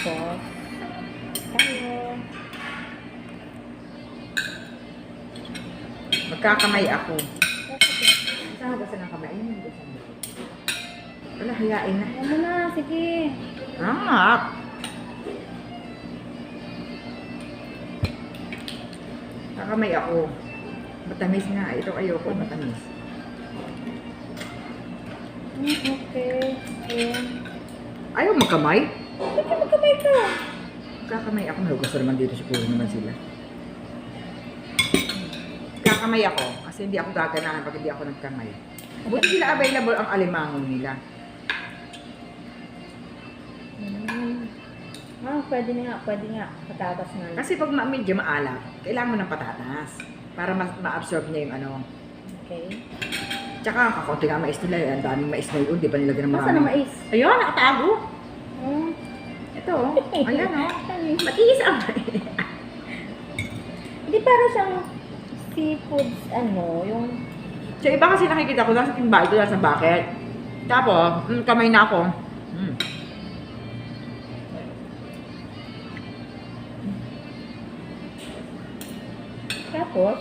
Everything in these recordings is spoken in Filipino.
Tapos, tayo. Magkakamay ako. Saan ba ng kamay? Ko Wala, hayain na. Ano na, sige. Ah! Kakamay ako. Matamis nga. Ito ayoko, matamis. Hmm, okay. Ayan. Ayaw magkamay? Sige, magkamay ka. Kakamay ako. Gusto naman dito siguro naman sila. Kakamay ako. Kasi hindi ako gaganahan pag hindi ako nagkamay. Buti sila available ang alimango nila. Ah, pwede na nga, pwede nga. Patatas nga. Kasi pag ma- medyo maalat, kailangan mo ng patatas. Para ma- ma-absorb niya yung ano. Okay. Tsaka kakaunti nga mais nila. eh. Ang daming mais na yun. Di ba nilagyan ng Masa marami? na mais? Ayun, nakatago. Ito, oh. Ayan, oh. Matiis ang Hindi para siyang seafoods, ano, yung... Sa iba kasi nakikita ko, nasa timba, ito nasa bucket. Tapos, mm, kamay na ako. Mm. Tapos,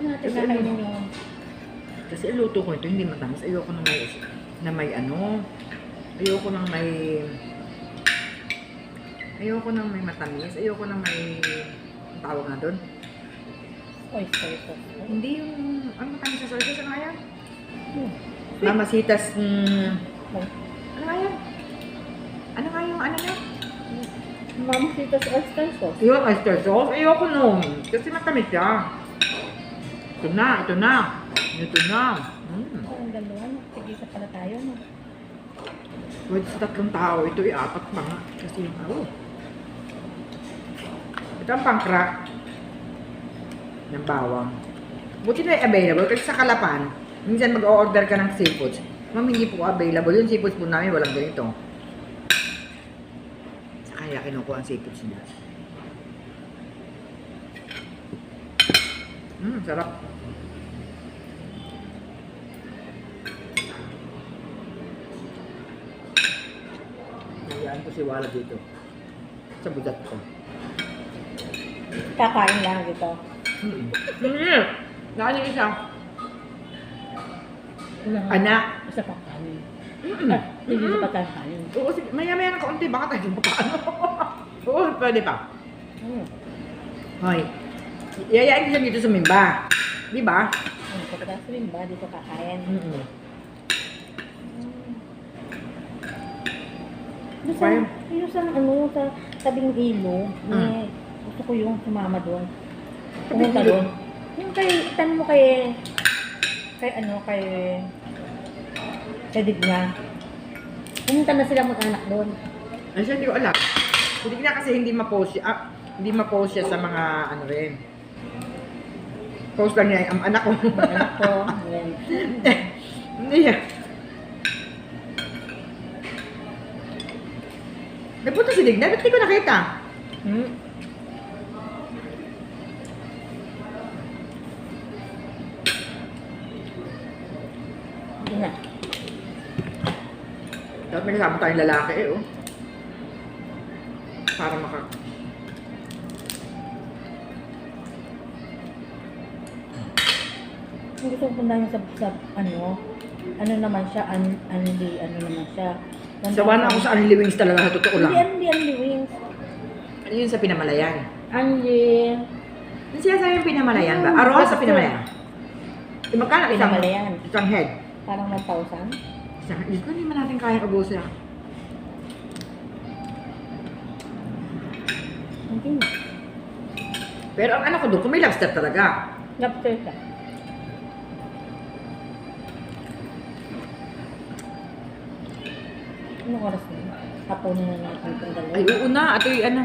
ano natin Kasi kakainin yung... Kasi luto ko ito, hindi matamis. Ayoko na may, na may ano, ayoko nang may, ayoko nang may matamis. Ayoko nang may, ang tawag na doon. Oyster sauce. Hindi yung, ano matamis sa soy sauce, ano nga yan? Hmm. Mamasitas, mm, Oh. ano nga yan? Ano nga yung ano na? Mama Tita's oyster sauce. Yung oyster sauce, ayoko nun. Kasi matamis siya. Ito na, ito na. Ito na. Mm. Dalawa, no? Sige, isa pala tayo, no? Pwede sa tatlong tao, ito ay apat pa nga. Kasi, oh. Ito ang pang-crack ng bawang. Buti na available kasi sa Kalapan, minsan mag-order ka ng seafoods. Ma'am, hindi po available. Yung seafoods po namin, walang ganito. Sa kaya kinukuha ang seafoods niya. Mmm, sarap. Ko si Wala dito. Sa budat ko. Kakain lang dito. Hmm. Hindi. Naan yung isa. Anak. Isa pa kanin. Mm-mm. Ah, hindi Mm-mm. pa tayo kanin. Oo, sige. Maya-maya ng kaunti. Baka tayo paano. Oo, pwede pa. Hmm. Hoy. Yayain ko siya dito sa Mimba. Di ba? Hmm, pagkatapos rin ba, dito kakain. Mm-mm. Doon sa, Fire. yung sa, ano, sa tabing ilo, Hmm. eh, gusto ko yung sumama doon. Tabing Pumunta ilo? doon. Yung kay, tanong mo kay, kay ano, kay, kay Digna. Pumunta na sila mag-anak doon. Ay, siya hindi ko alam. Hindi na kasi hindi ma-post siya. Ah, hindi ma-post siya sa mga ano rin. Post lang niya ang anak ko. Anak ko, yan. Hindi siya. Nagpunta si Digna, ba't di ko nakita? Hmm. Hindi na. Dapat may kasama tayong lalaki eh, oh. Para maka... Gusto ko puntahan sa, sa, ano, ano naman siya, un, unli, ano naman siya. Sawa na ako sa Unli Wings talaga, sa totoo Hindi, lang. unli, unli wings. Ano yun sa Pinamalayan? Unli, Ano siya sabi yung Pinamalayan ba? Arroz sa Pinamalayan? Eh, magkano isang, Pinamalayan. isang head? parang 1,000. Isang head? Diyos ko, hindi man natin kaya ubusin. Hindi na. Pero ang ano ko doon, kung may lobster talaga. Lobster siya. Anong oras na? yun? Hapunin na natin. Ay, oo na. Yung ano.